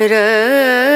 Re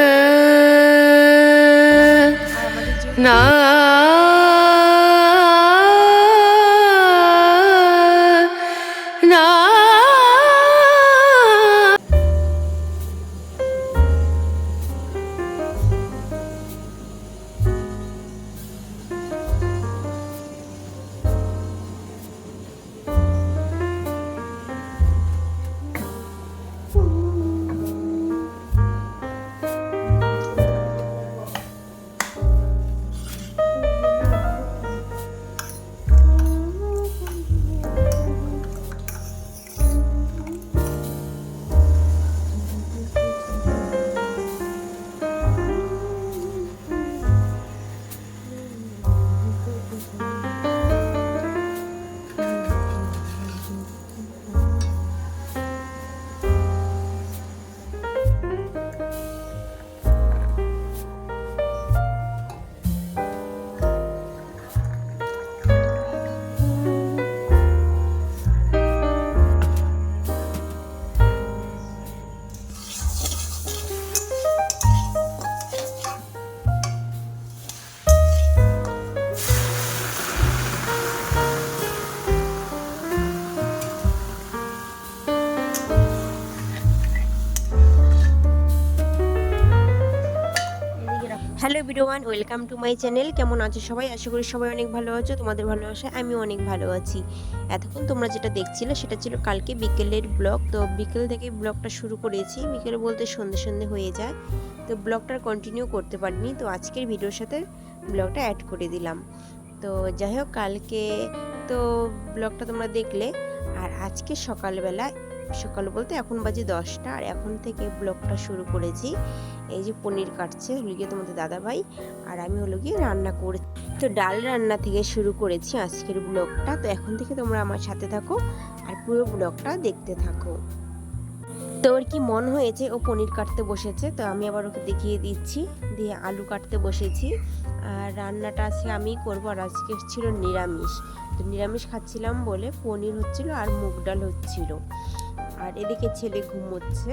hello ভিডিওয়ান welcome to my channel কেমন আছো সবাই? আশা করি সবাই অনেক ভালো আছো, তোমাদের ভালোবাসায় আমি অনেক ভালো আছি। এতক্ষণ তোমরা যেটা দেখছিলে সেটা ছিল কালকে বিকেলের ব্লগ। তো বিকেল থেকে ব্লগটা শুরু করেছি। বিকেলে বলতে সন্ধে সন্ধে হয়ে যায়। তো ব্লগটা কন্টিনিউ করতে পারিনি। তো আজকের ভিডিওর সাথে ব্লগটা অ্যাড করে দিলাম। তো যাই হোক, কালকে তো ব্লগটা তোমরা দেখলে। আর আজকে সকালবেলা, সকাল বলতে এখন বাজে দশটা। আর এখন থেকে ব্লগটা শুরু করেছি। এই যে পনির কাটছে হলো গিয়ে তোমাদের দাদাভাই আর আমি হলো গিয়ে রান্না করে তো ডাল রান্না থেকে শুরু করেছি আজকের ব্লগটা। তো এখন থেকে তোমরা আমার সাথে থাকো আর পুরো ব্লগটা দেখতে থাকো। তো ওর কি মন হয়েছে? ও পনির কাটতে বসেছে, তো আমি আবার ওকে দেখিয়ে দিচ্ছি। দিয়ে আলু কাটতে বসেছি। আর রান্নাটা আজকে আমিই করব আর আজকে ছিল নিরামিষ। তো নিরামিষ খাচ্ছিলাম বলে পনির হচ্ছিল আর মুগ ডাল হচ্ছিল। আর এদিকে ছেলে ঘুমোচ্ছে।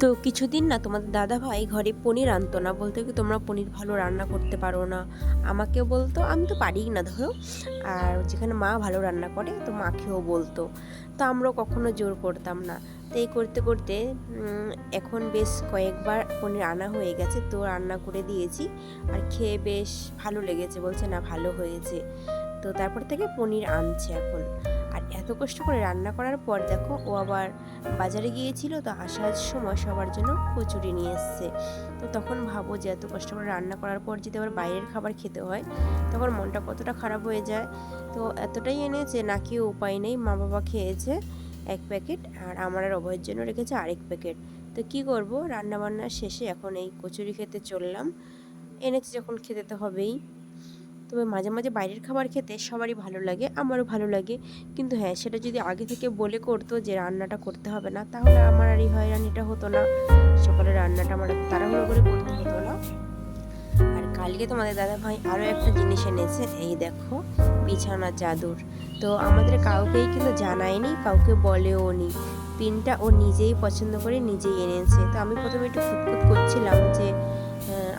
তো কিছুদিন না তোমাদের দাদা ভাই ঘরে পনির আনতো না। বলতো কি, তোমরা পনির ভালো রান্না করতে পারো না। আমাকেও বলতো, আমি তো পারি না ধরো। আর যেখানে মা ভালো রান্না করে, তো মাকেও বলতো। তো আমরাও কখনো জোর করতাম না। তো এই করতে করতে এখন বেশ কয়েকবার পনির আনা হয়ে গেছে, তো রান্না করে দিয়েছি। আর খেয়ে বেশ ভালো লেগেছে, বলছে না ভালো হয়েছে। তো তারপর থেকে পনির আনছে এখন। আর এত কষ্ট করে রান্না করার পর দেখো ও আবার বাজারে গিয়েছিল, তো আসার সময় সবার জন্য কচুরি নিয়ে এসছে। তো তখন ভাবো যে এত কষ্ট করে রান্না করার পর যদি আবার বাইরের খাবার খেতে হয়, তখন মনটা কতটা খারাপ হয়ে যায়। তো এতটাই এনেছে নাকি উপায় নেই, মা বাবা খেয়েছে এক প্যাকেট আর আমার আর অভয়ের জন্য রেখেছে আরেক প্যাকেট। তো কি করব রান্না বান্না শেষে এখন এই কচুরি খেতে চললাম। এনেছে যখন, খেতে তো হবেই। তবে মাঝে মাঝে বাইরের খাবার খেতে সবারই ভালো লাগে, আমারও ভালো লাগে। কিন্তু হ্যাঁ সেটা যদি আগে থেকে বলে করতো যে রান্নাটা করতে হবে না, তাহলে আমার আর এই হয়রানিটা হতো না। সকালে রান্নাটা আমার তাড়াহুড়ো করে করতে হতো না। আর কালকে তোমাদের দাদা ভাই আরও একটা জিনিস এনেছে, এই দেখো, বিছানা চাদর। তো আমাদের কাউকেই কিন্তু জানায়নি, কাউকে বলেও নি। পিনটা ও নিজেই পছন্দ করে নিজেই এনেছে। তো আমি প্রথমে একটু খুঁতখুত করছিলাম যে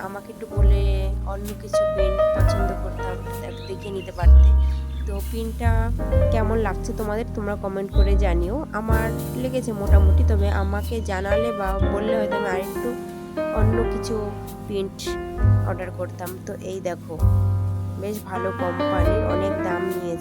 আমাকে একটু বলে অন্য কিছু পেন পছন্দ করতাম দেখে নিতে পারতে। তো পিনটা কেমন লাগছে তোমাদের? তোমরা কমেন্ট করে জানিও। আমার লেগেছে মোটামুটি, তবে আমাকে জানালে বা বললে হয়তো আমি আরেকটু অন্য কিছু প্রিন্ট অর্ডার করতাম। তো এই দেখো, বেশ ভালো কোম্পানির অনেক দাম নিয়েছে।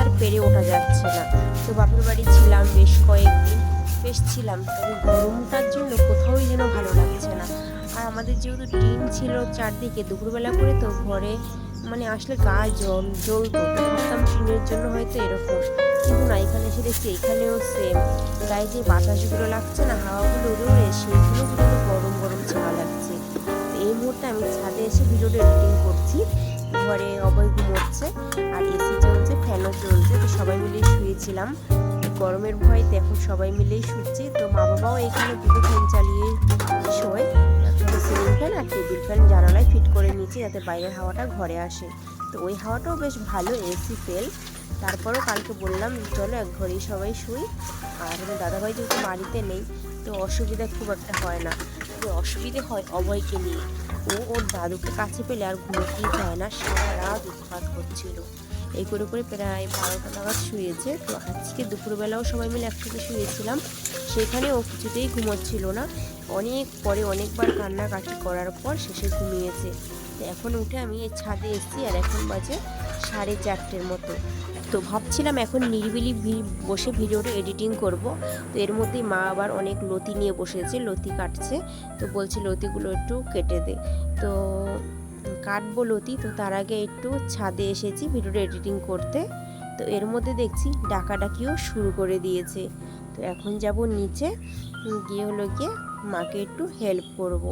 আর পেরে ওঠা যাচ্ছে না। তো বাপের বাড়ি ছিলাম বেশ কয়েকদিন। বেশ ছিলাম, তবে গরমটার জন্য কোথাওই যেন ভালো লাগছে না। আর আমাদের যেহেতু টিন ছিল চারদিকে, দুপুরবেলা করে তো ঘরে মানে আসলে গা জল জ্বলতো ভাবতাম টিনের জন্য হয়তো এরকম। কিন্তু না, এখানে এসে দেখছি এখানেও সেম গায়ে যে বাতাসগুলো লাগছে না, হাওয়াগুলো উড়ে সেগুলো পুরো গরম গরম ছাড়া লাগছে। তো এই মুহূর্তে আমি ছাদে এসে ভিডিওটা এডিটিং করছি। ঘরে অবয় ঘুমোচ্ছে আর এসি ফ্যানও চলছে, তো সবাই মিলেই শুয়েছিলাম। গরমের ভয়তে এখন সবাই মিলেই শুচ্ছি। তো মা বাবাও এখানে দুটো ফ্যান চালিয়ে শোয়। সিলিং ফ্যান আর টেবিল ফ্যান জানালায় ফিট করে নিয়েছি যাতে বাইরের হাওয়াটা ঘরে আসে। তো ওই হাওয়াটাও বেশ ভালো এসি ফেল তারপরেও কালকে বললাম, চলো এক ঘরেই সবাই শুই। আর দাদাভাই যেহেতু বাড়িতে নেই, তো অসুবিধা খুব একটা হয় না। তবে অসুবিধে হয় অভয়কে নিয়ে। ও ওর দাদুকে কাছে পেলে আর ঘুমোতেই চায় না, সারা রাত উৎপাত করছিল এই করে করে প্রায় বারোটা নাগাদ শুয়েছে। তো আজকে দুপুরবেলাও সবাই মিলে একসাথে শুয়েছিলাম। সেখানে ও কিছুতেই ঘুমোচ্ছিল না। অনেক পরে অনেকবার কান্নাকাটি করার পর শেষে ঘুমিয়েছে। তো এখন উঠে আমি এই ছাদে এসেছি আর এখন বাজে সাড়ে চারটের মতো। তো ভাবছিলাম এখন নিরিবিলি ভি- বসে ভিডিওটা এডিটিং করব। তো এর মধ্যেই মা আবার অনেক লতি নিয়ে বসেছে, লতি কাটছে। তো বলছে লতিগুলো একটু কেটে দে। তো কাটবো লতি, তো তার আগে একটু ছাদে এসেছি ভিডিওটা এডিটিং করতে তো এর মধ্যে দেখছি ডাকাডাকিও শুরু করে দিয়েছে তো এখন যাব নিচে গিয়ে হলো গিয়ে মাকে একটু হেল্প করব।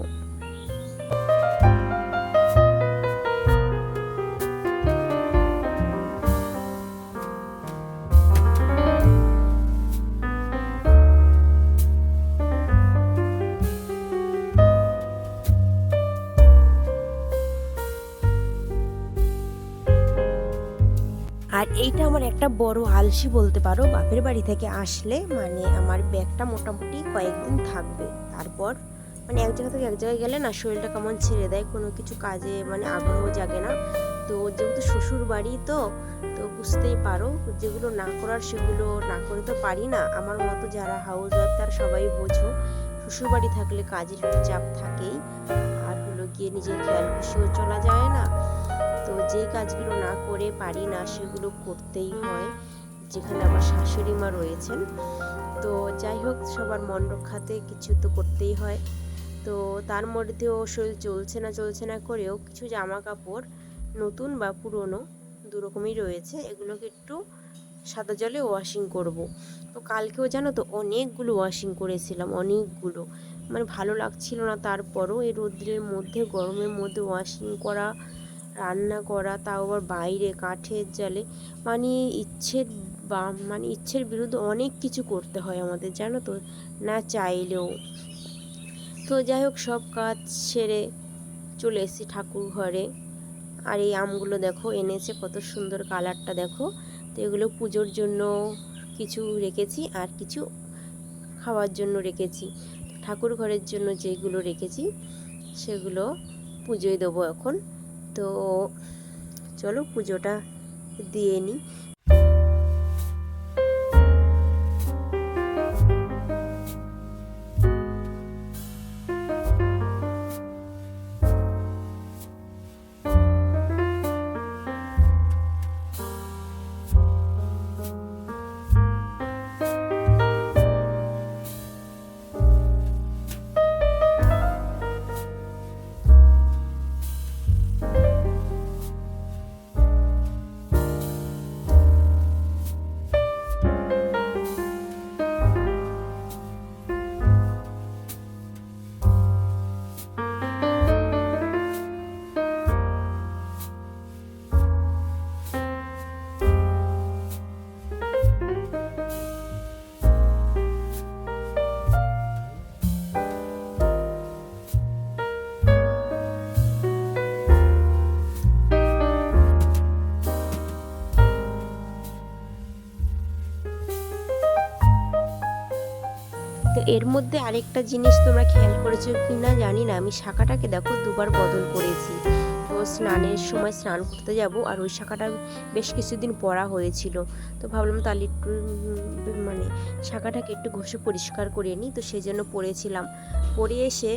এইটা আমার একটা বড় আলসি বলতে পারো। বাপের বাড়ি থেকে আসলে মানে আমার ব্যাগটা মোটামুটি কয়েকদিন থাকবে। তারপর মানে এক জায়গা থেকে এক জায়গায় গেলে না শরীরটা কেমন ছেড়ে দেয়, কোনো কিছু কাজে মানে আগ্রহ জাগে না। তো যেহেতু শ্বশুর বাড়ি তো তো বুঝতেই পারো যেগুলো না করার সেগুলো না করে তো পারি না। আমার মতো যারা হাউস ওয়াইফ তারা সবাই বোঝো, শ্বশুর বাড়ি থাকলে কাজের চাপ থাকেই। আর হলো গিয়ে নিজের খেয়াল খুশিও চলা যায় না। তো যে কাজগুলো না করে পারি না, সেগুলো করতেই হয়, যেখানে আমার শাশুড়ি মা রয়েছেন। তো যাই হোক, সবার মন রক্ষাতে কিছু তো করতেই হয়। তো তার মধ্যেও শরীর চলছে না চলছে না করেও কিছু জামা কাপড় নতুন বা পুরনো দু রকমই রয়েছে। এগুলোকে একটু সাদা জলে ওয়াশিং করব। তো কালকেও জানো তো, অনেকগুলো ওয়াশিং করেছিলাম, অনেকগুলো। মানে ভালো লাগছিল না তারপরও এই রৌদ্রের মধ্যে, গরমের মধ্যে ওয়াশিং করা রান্না করা, তাও আবার বাইরে কাঠের জালে। মানে ইচ্ছের বা মানে ইচ্ছের বিরুদ্ধে অনেক কিছু করতে হয় আমাদের, জানো তো? না চাইলেও। তো যাই হোক, সব কাজ সেরে চলে এসেছি ঠাকুর ঘরে। আর এই আমগুলো দেখো, এনেছে কত সুন্দর কালারটা দেখো। তো এগুলো পুজোর জন্য কিছু রেখেছি আর কিছু খাওয়ার জন্য রেখেছি। ঠাকুর ঘরের জন্য যেগুলো রেখেছি, সেগুলো পুজোয় দেবো এখন। তো চলো পুজোটা দিয়ে নিই। এর মধ্যে আরেকটা জিনিস তোমরা খেয়াল করেছ কি না জানি না। আমি শাখাটাকে দেখো দুবার বদল করেছি। তো স্নানের সময় স্নান করতে যাব আর ওই শাখাটা বেশ কিছুদিন পরা হয়েছিল। তো ভাবলাম তাহলে একটু মানে শাখাটাকে একটু ঘষে পরিষ্কার করে নিই। তো সেই জন্য পরেছিলাম পরে এসে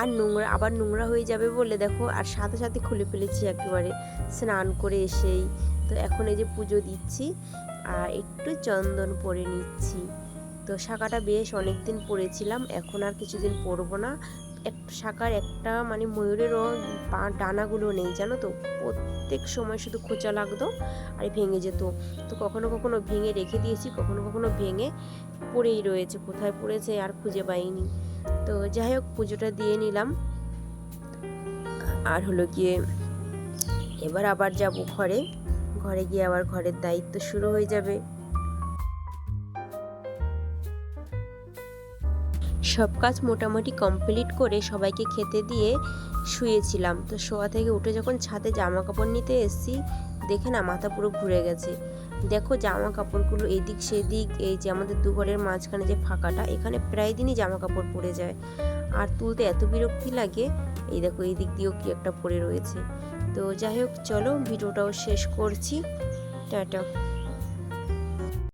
আর নোংরা, আবার নোংরা হয়ে যাবে বলে দেখো, আর সাথে সাথে খুলে ফেলেছি একেবারে স্নান করে এসেই। তো এখন এই যে পুজো দিচ্ছি আর একটু চন্দন পরে নিচ্ছি। তো শাখাটা বেশ অনেক দিন পরেছিলাম, এখন আর কিছুদিন পরবো না। এক, শাখার একটা মানে ময়ূরেরও পা, ডানাগুলো নেই, জানো তো? প্রত্যেক সময় শুধু খোঁচা লাগতো আর ভেঙে যেত। তো কখনো কখনো ভেঙে রেখে দিয়েছি, কখনো কখনো ভেঙে পড়েই রয়েছে, কোথায় পড়েছে আর খুঁজে পাইনি। তো যাই হোক, পুজোটা দিয়ে নিলাম। আর হলো গিয়ে এবার আবার যাব ঘরে। ঘরে গিয়ে আবার ঘরের দায়িত্ব শুরু হয়ে যাবে। সব কাজ মোটামুটি কমপ্লিট করে সবাইকে খেতে দিয়ে শুয়েছিলাম। তো শোয়া থেকে উঠে যখন ছাদে জামা কাপড় নিতে এসেছি, দেখে না মাথা পুরো ঘুরে গেছে। দেখো জামা কাপড়গুলো এদিক সেদিক, এই যে আমাদের দু ঘরের মাঝখানে যে ফাঁকাটা, এখানে প্রায় দিনই জামা কাপড় পরে যায়। আর তুলতে এত বিরক্তি লাগে, এই দেখো এই দিক দিয়েও কি একটা পড়ে রয়েছে। তো যাই হোক, চলো ভিডিওটাও শেষ করছি। টাটা।